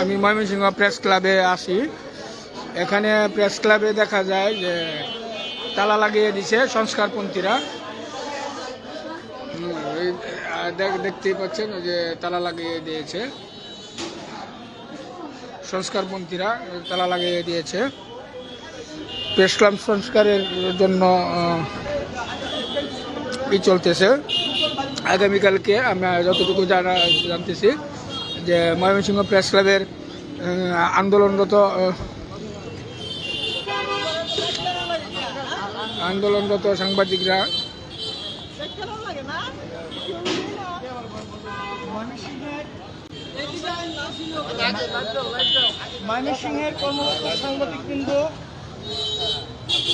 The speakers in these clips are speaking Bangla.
আমি ময়মনসিংহ প্রেস ক্লাবে আসি। এখানে প্রেস ক্লাবে দেখা যায় যে তালা লাগিয়ে দিছে সংস্কারপন্থীরা। দেখতেই পাচ্ছেন যে তালা লাগিয়ে দিয়েছে। সংস্কারপন্থীরা তালা লাগিয়ে দিয়েছে। প্রেস ক্লাব সংস্কারের জন্য চলতেছে। আগামীকালকে আমরা যতটুকু জানা, জানতেছি যে ময়মনসিংহ প্রেস ক্লাবের আন্দোলনরত আন্দোলনরত সাংবাদিকরা ময়মনসিংহের কর্মরত সাংবাদিকবৃন্দ,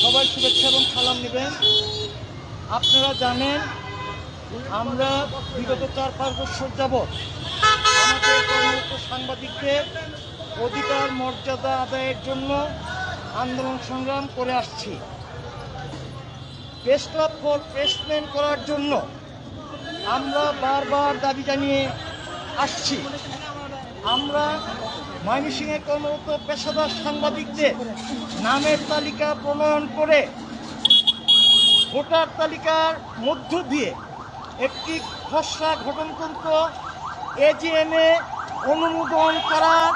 সবাই শুভেচ্ছা এবং সালাম নেবেন। আপনারা জানেন, আমরা বিগত চার পাঁচ বছর কর্মরত সাংবাদিকদের অধিকার, মর্যাদা আদায়ের জন্য আন্দোলন সংগ্রাম করে আসছি। প্রেস ক্লাব ফর প্রেসমেন্ট করার জন্য আমরা বারবার দাবি জানিয়ে আসছি। আমরা ময়মনসিংহে কর্মরত পেশাদার সাংবাদিকদের নামের তালিকা প্রণয়ন করে ভোটার তালিকার মধ্য দিয়ে একটি খসড়া গঠনতন্ত্র এজিএমে অনুমোদন করার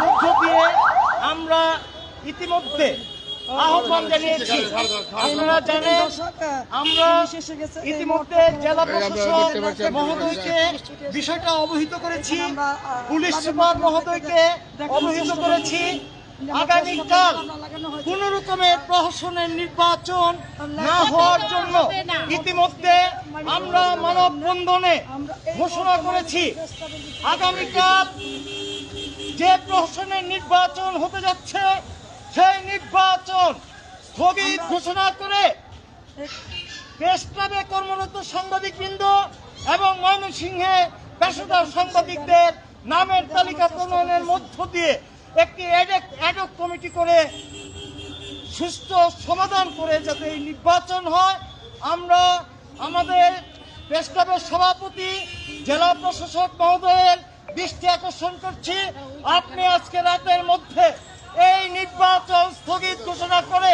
মধ্য দিয়ে আমরা ইতিমধ্যে আহ্বান জানিয়েছি। আপনারা জানেন, আমরা ইতিমধ্যে জেলা প্রশাসক মহোদয়কে বিষয়টা অবহিত করেছি, পুলিশ সুপার মহোদয়কে অবহিত করেছি। আগামীকাল কোন রকমের প্রহসনের নির্বাচন না হওয়ার জন্য ইতিমধ্যে আমরা মানববন্ধনে ঘোষণা করেছি। আগামীকাল যে প্রহসনের নির্বাচন হতে যাচ্ছে, সেই নির্বাচন স্থগিত ঘোষণা করে প্রেস ক্লাবে কর্মরত সাংবাদিকবৃন্দ এবং ময়মনসিংহে পেশাদার সাংবাদিকদের নামের তালিকা প্রণয়নের মধ্য দিয়ে একটি অ্যাডক কমিটি করে সুস্থ সমাধান করে যাতে এই নির্বাচন হয়। আমরা আমাদের প্রেস ক্লাবের সভাপতি জেলা প্রশাসক মহোদয়ের দৃষ্টি আকর্ষণ করছি। আপনি আজকে রাতের মধ্যে এই নির্বাচন স্থগিত ঘোষণা করে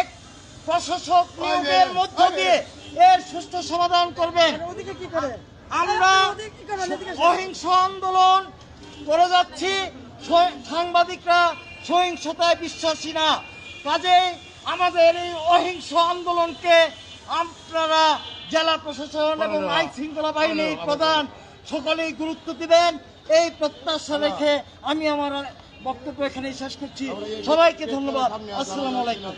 এক প্রশাসক নিয়োগের মধ্য দিয়ে এর সুস্থ সমাধান করবেন। আমরা অহিংস আন্দোলন করে যাচ্ছি। সাংবাদিকরা সহিংসতায় বিশ্বাসী না। কাজেই আমাদের এই অহিংস আন্দোলনকে আপনারা জেলা প্রশাসন এবং আইন শৃঙ্খলা বাহিনীর প্রধান সকলেই গুরুত্ব দিবেন। এই প্রত্যাশা রেখে আমি আমার বক্তব্য এখানে শেষ করছি। সবাইকে ধন্যবাদ। আসসালামু আলাইকুম।